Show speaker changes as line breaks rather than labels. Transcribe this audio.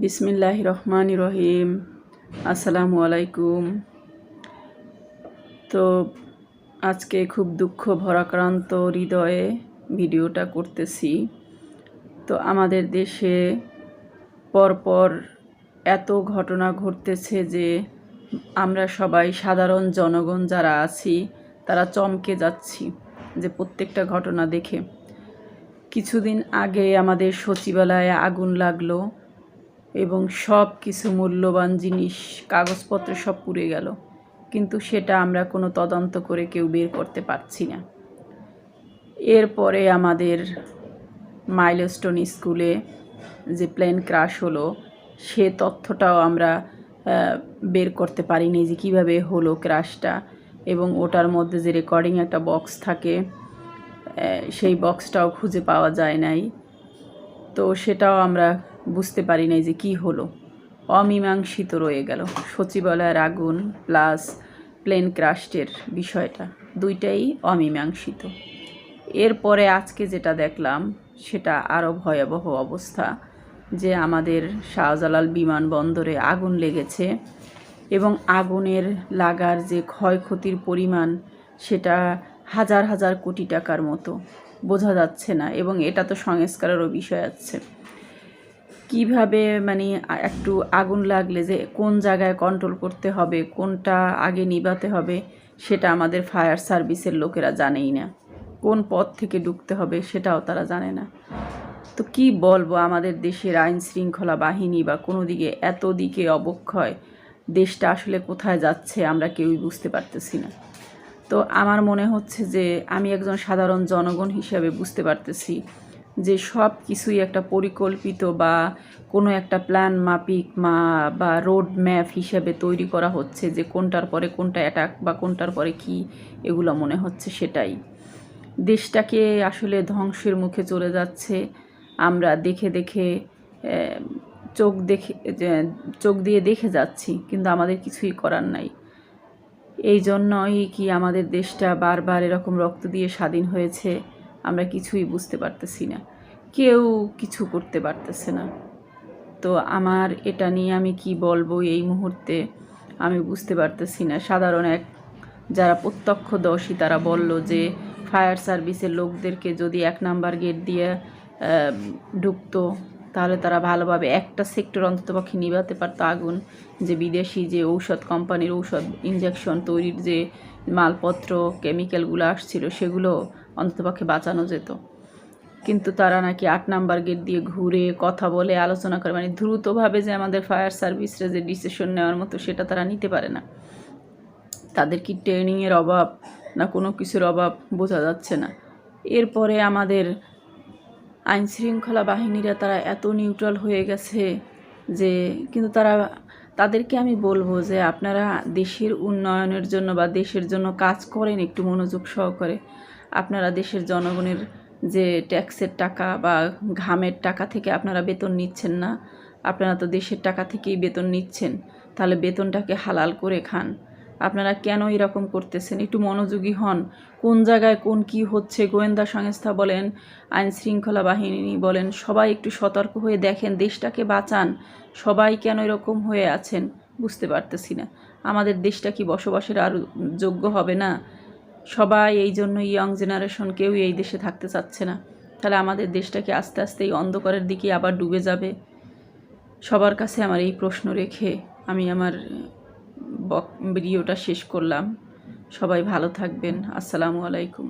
বিসমিল্লাহ রহমান রহিম আসসালামু আলাইকুম তো আজকে খুব দুঃখ ভরাক্রান্ত হৃদয়ে ভিডিওটা করতেছি। তো আমাদের দেশে পরপর এত ঘটনা ঘটতেছে যে আমরা সবাই সাধারণ জনগণ যারা আছি, তারা চমকে যাচ্ছি যে প্রত্যেকটা ঘটনা দেখে। কিছুদিন আগে আমাদের সচিবালয়ে আগুন লাগল। এবং সব কিছু মূল্যবান জিনিস, কাগজপত্র সব পুড়ে গেল। কিন্তু সেটা আমরা কোনো তদন্ত করে কেউ বের করতে পারছি না। এরপরে আমাদের মাইলস্টোন স্কুলে যে প্লেন ক্রাশ হলো, সে তথ্যটাও আমরা বের করতে পারিনি যে কীভাবে হলো ক্রাশটা এবং ওটার মধ্যে যে রেকর্ডিং একটা বক্স থাকে সেই বক্সটাও খুঁজে পাওয়া যায় নাই। তো সেটাও আমরা বুঝতে পারি নাই যে কি হলো। অমীমাংসিত রয়ে গেল। সচিবালয়ের আগুন প্লাস প্লেন ক্রাস্টের বিষয়টা, দুইটাই অমীমাংসিত। এরপরে আজকে যেটা দেখলাম, সেটা আরও ভয়াবহ অবস্থা যে আমাদের শাহজালাল বিমানবন্দরে আগুন লেগেছে এবং আগুনের লাগার যে ক্ষয়ক্ষতির পরিমাণ, সেটা হাজার হাজার কোটি টাকার মতো। বোঝা যাচ্ছে না এবং এটা তো সংস্কারেরও বিষয় আছে। কীভাবে মানে একটু আগুন লাগলে যে কোন জায়গায় কন্ট্রোল করতে হবে, কোনটা আগে নিবাতে হবে, সেটা আমাদের ফায়ার সার্ভিসের লোকেরা জানেই না। কোন পথ থেকে ঢুকতে হবে সেটাও তারা জানে না। তো কি বলব, আমাদের দেশের আইন শৃঙ্খলা বাহিনী বা কোনো দিকে এত দিকে অবক্ষয়, দেশটা আসলে কোথায় যাচ্ছে আমরা কেউই বুঝতে পারতেছি না। তো আমার মনে হচ্ছে যে আমি একজন সাধারণ জনগণ হিসাবে বুঝতে পারতেছি যে সব কিছুই একটা পরিকল্পিত বা কোনো একটা প্ল্যান মাফিক মা বা রোড ম্যাপ হিসেবে তৈরি করা হচ্ছে যে কোনটার পরে কোনটা অ্যাটাক বা কোনটার পরে কি, এগুলো মনে হচ্ছে সেটাই। দেশটাকে আসলে ধ্বংসের মুখে চলে যাচ্ছে। আমরা দেখে দেখে চোখ দেখে চোখ দিয়ে দেখে যাচ্ছি, কিন্তু আমাদের কিছুই করার নাই। এই জন্যই কি আমাদের দেশটা বারবার এরকম রক্ত দিয়ে স্বাধীন হয়েছে? আমরা কিছুই বুঝতে পারতেছি না। কেউ কিছু করতে পারতেছে না। তো আমার এটা নিয়ে আমি কি বলব এই মুহূর্তে আমি বুঝতে পারতেছি না। সাধারণ এক যারা প্রত্যক্ষদর্শী তারা বলল যে ফায়ার সার্ভিসের লোকদেরকে যদি এক নাম্বার গেট দিয়ে ঢুকতো, তাহলে তারা ভালোভাবে একটা সেক্টর অন্ততপক্ষে নিভাতে পারতো আগুন। যে বিদেশি যে ঔষধ কোম্পানির ঔষধ ইঞ্জেকশন তৈরির যে মালপত্র, কেমিক্যালগুলো আসছিল, সেগুলো অন্ততপক্ষে বাঁচানো যেত। কিন্তু তারা নাকি আট নাম্বার গেট দিয়ে ঘুরে কথা বলে, আলোচনা করে মানে দ্রুতভাবে যে আমাদের ফায়ার সার্ভিসরা যে ডিসিশন নেওয়ার মতো সেটা তারা নিতে পারে না। তাদের কি ট্রেনিংয়ের অভাব না কোনো কিছুর অভাব বোঝা যাচ্ছে না। এরপরে আমাদের আইনশৃঙ্খলা বাহিনীরা তারা এত নিউট্রাল হয়ে গেছে যে, কিন্তু তারা তাদেরকে আমি বলব যে আপনারা দেশের উন্নয়নের জন্য বা দেশের জন্য কাজ করেন একটু মনোযোগ সহকারে। আপনারা দেশের জনগণের যে ট্যাক্সের টাকা বা ঘামের টাকা থেকে আপনারা বেতন নিচ্ছেন না, আপনারা তো দেশের টাকা থেকেই বেতন নিচ্ছেন, তাহলে বেতনটাকে হালাল করে খান। আপনারা কেন এরকম করতেছেন? একটু মনোযোগী হন। কোন জায়গায় কোন কি হচ্ছে? গোয়েন্দা সংস্থা বলেন আইন শৃঙ্খলা বাহিনী বলেন, সবাই একটু সতর্ক হয়ে দেখেন, দেশটাকে বাঁচান। সবাই কেন এরকম হয়ে আছেন? বুঝতে পারতেছি না। আমাদের দেশটা কি বসবাসের আর যোগ্য হবে না? সবাই এই জন্য ইয়ং জেনারেশন কেউই এই দেশে থাকতে চাচ্ছে না। তাহলে আমাদের দেশটাকে আস্তে আস্তে এই অন্ধকারের দিকে আবার ডুবে যাবে? সবার কাছে আমার এই প্রশ্ন রেখে আমি আমার ভিডিওটা শেষ করলাম। সবাই ভালো থাকবেন। আসসালামু আলাইকুম।